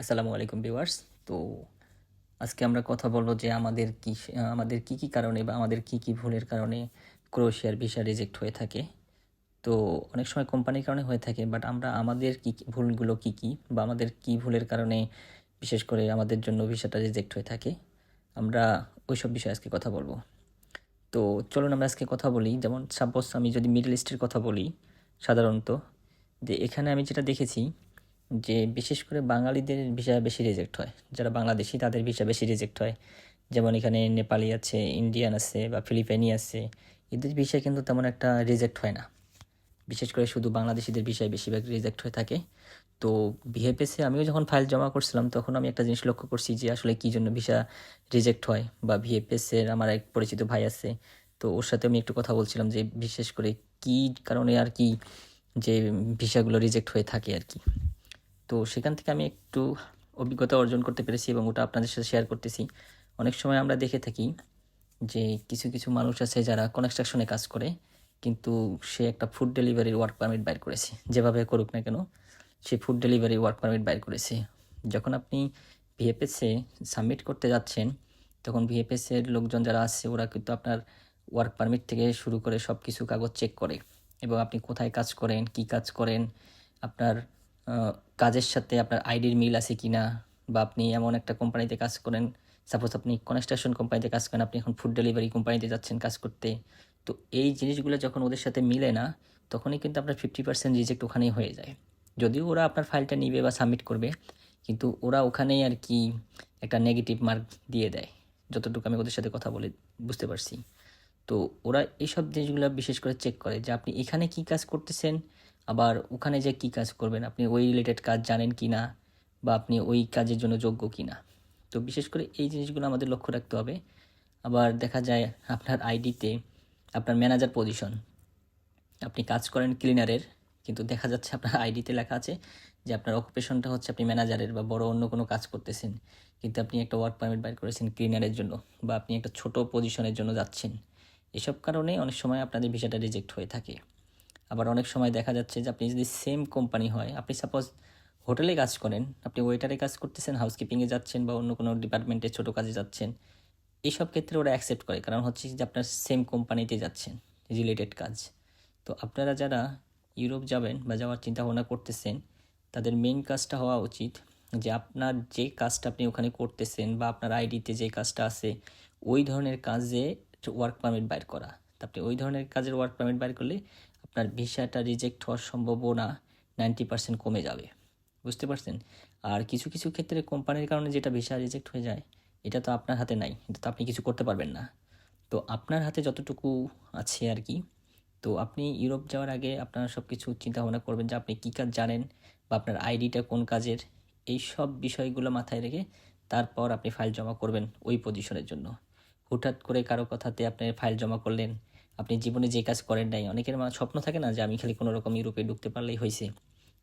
আসসালামু আলাইকুম ভিউয়ার্স। তো আজকে আমরা কথা বলব যে আমাদের কি আমাদের কি কি কারণে বা আমাদের কি কি ভুলের কারণে ক্রোয়েশিয়ার ভিসা রিজেক্ট হয়ে থাকে। তো অনেক সময় কোম্পানির কারণে হয়ে থাকে বাট আমরা আমাদের কি কি ভুলগুলো কি কি বা আমাদের কি ভুলের কারণে বিশেষ করে আমাদের জন্য ভিসাটা রিজেক্ট হয়ে থাকে, আমরা ওইসব বিষয়ে আজকে কথা বলব। তো চলুন আমরা আজকে কথা বলি। যেমন সাপোজ আমি যদি মিডল ইস্টের কথা বলি, সাধারণত, যে এখানে আমি যেটা দেখেছি যে বিশেষ করে বাঙালিদের ভিসা বেশি রিজেক্ট হয়। যারা বাংলাদেশি, তাদের ভিসা বেশি রিজেক্ট হয়। যেমন এখানে নেপালি আছে, ইন্ডিয়ান আছে বা ফিলিপাইনি আছে, এদের ভিসা কিন্তু তেমন একটা রিজেক্ট হয় না। বিশেষ করে শুধু বাংলাদেশিদের বিষয়ে বেশিরভাগ রিজেক্ট হয়ে থাকে। তো ভিএফএসে আমিও যখন ফাইল জমা করছিলাম, তখন আমি একটা জিনিস লক্ষ্য করছি যে আসলে কী জন্য ভিসা রিজেক্ট হয় বা ভিএফএসের আমার এক পরিচিত ভাই আছে, তো ওর সাথে আমি একটু কথা বলছিলাম যে বিশেষ করে কী কারণে আর কি যে ভিসাগুলো রিজেক্ট হয়ে থাকে আর কি। তো সেখান থেকে আমি একটু অভিজ্ঞতা অর্জন করতে পেরেছি এবং ওটা আপনাদের সাথে শেয়ার করতেছি। অনেক সময় আমরা দেখে থাকি যে কিছু কিছু মানুষ আছে যারা কনস্ট্রাকশনে কাজ করে, কিন্তু সে একটা ফুড ডেলিভারির ওয়ার্ক পারমিট বাইর করেছে। যেভাবে করুক না কেন, সে ফুড ডেলিভারি ওয়ার্ক পারমিট বাইর করেছে। যখন আপনি ভিএফএসে সাবমিট করতে যাচ্ছেন, তখন ভিএফএসের লোকজন যারা আছে, ওরা কিন্তু আপনার ওয়ার্ক পারমিট থেকে শুরু করে সব কিছু কাগজ চেক করে। এবং আপনি কোথায় কাজ করেন, কি কাজ করেন, আপনার কাজের সাথে আপনার আইডির মিল আছে কি না বা আপনি এমন একটা কোম্পানিতে কাজ করেন সাপোজ আপনি কনস্ট্রাকশন কোম্পানিতে কাজ করেন, আপনি এখন ফুড ডেলিভারি কোম্পানিতে যাচ্ছেন কাজ করতে। তো এই জিনিসগুলো যখন ওদের সাথে মিলে না, তখনই কিন্তু আপনার ফিফটি পার্সেন্ট রিজেক্ট ওখানেই হয়ে যায়। যদিও ওরা আপনার ফাইলটা নিবে বা সাবমিট করবে, কিন্তু ওরা ওখানেই আর কি একটা নেগেটিভ মার্ক দিয়ে দেয়। যতটুকু আমি ওদের সাথে কথা বলে বুঝতে পারছি। তো ওরা এইসব জিনিসগুলো বিশেষ করে চেক করে যে আপনি এখানে কি কাজ করতেছেন আবার ওখানে যে কি কাজ করবেন? আপনি ওই রিলেটেড কাজ জানেন কি না? বা আপনি ওই কাজের জন্য যোগ্য কি না? তো বিশেষ করে এই জিনিসগুলো আমাদের লক্ষ্য রাখতে হবে। আবার দেখা যায় আপনার আইডিতে আপনার ম্যানেজার পজিশন আপনি কাজ করেন ক্লিনারের কিন্তু দেখা যাচ্ছে আপনার আইডিতে লেখা আছে যে আপনার অকুপেশনটা হচ্ছে আপনি ম্যানেজারের বা বড় অন্য কোনো কাজ করতেছেন। কিন্তু আপনি একটা ওয়ার্ক পারমিট বাইর করেছেন ক্লিনারের জন্য বা আপনি একটা ছোট পজিশনের জন্য যাচ্ছেন। এসব কারণে অনেক সময় আপনাদের ভিসাটা রিজেক্ট হয়ে থাকে। আবার অনেক সময় দেখা যাচ্ছে যে আপনি যদি সেম কোম্পানি হয়, আপনি সাপোজ হোটেলে কাজ করেন, আপনি ওয়েটারে কাজ করতেছেন হাউসকিপিংয়ে যাচ্ছেন বা অন্য কোনো ডিপার্টমেন্টে ছোটো কাজে যাচ্ছেন এইসব ক্ষেত্রে ওরা অ্যাকসেপ্ট করে। কারণ হচ্ছে যে আপনার সেম কোম্পানিতে যাচ্ছেন রিলেটেড কাজ। তো আপনারা যারা ইউরোপ যাবেন বা যাওয়ার চিন্তা ভাবনা করতেছেন, তাদের মেইন কাজটা হওয়া উচিত যে আপনার যে কাজটা আপনি ওখানে করতেছেন বা আপনার আইডিতে যে কাজটা আছে, ওই ধরনের কাজে ওয়ার্ক পারমিট বাইর করা। আপনি ওই ধরনের কাজের ওয়ার্ক পারমিট বাইর করলে আপনার ভিসাটা রিজেক্ট হওয়ার সম্ভাবনা নাইনটি পার্সেন্ট কমে যাবে। বুঝতে পারছেন? আর কিছু কিছু ক্ষেত্রে কোম্পানির কারণে যেটা ভিসা রিজেক্ট হয়ে যায়, এটা তো আপনার হাতে নাই, এটা তো আপনি কিছু করতে পারবেন না। তো আপনার হাতে যতটুকু আছে আর কি, তো আপনি ইউরোপ যাওয়ার আগে আপনারা সব কিছু চিন্তা ভাবনা করবেন যে আপনি কী কাজ জানেন বা আপনার আইডিটা কোন কাজের, এই সব বিষয়গুলো মাথায় রেখে তারপর আপনি ফাইল জমা করবেন ওই পজিশনের জন্য। হুটহাট করে কারও কথাতে আপনি ফাইল জমা করলেন আপনি জীবনে যে কাজ করেন নাই, অনেকের স্বপ্ন থাকে না যে আমি খালি কোনো রকম ইউরোপে ঢুকতে পারলেই হয়েছে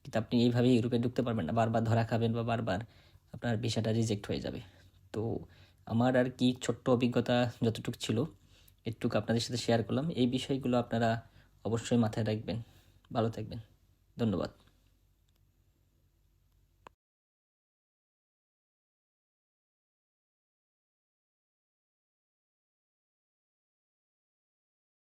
কিন্তু আপনি এইভাবে ইউরোপে ঢুকতে পারবেন না। বারবার ধরা খাবেন বা বারবার আপনার ভিসাটা রিজেক্ট হয়ে যাবে। তো আমার আর কি ছোট্ট অভিজ্ঞতা যতটুকু ছিল একটুকু আপনাদের সাথে শেয়ার করলাম। এই বিষয়গুলো আপনারা অবশ্যই মাথায় রাখবেন। ভালো থাকবেন। ধন্যবাদ।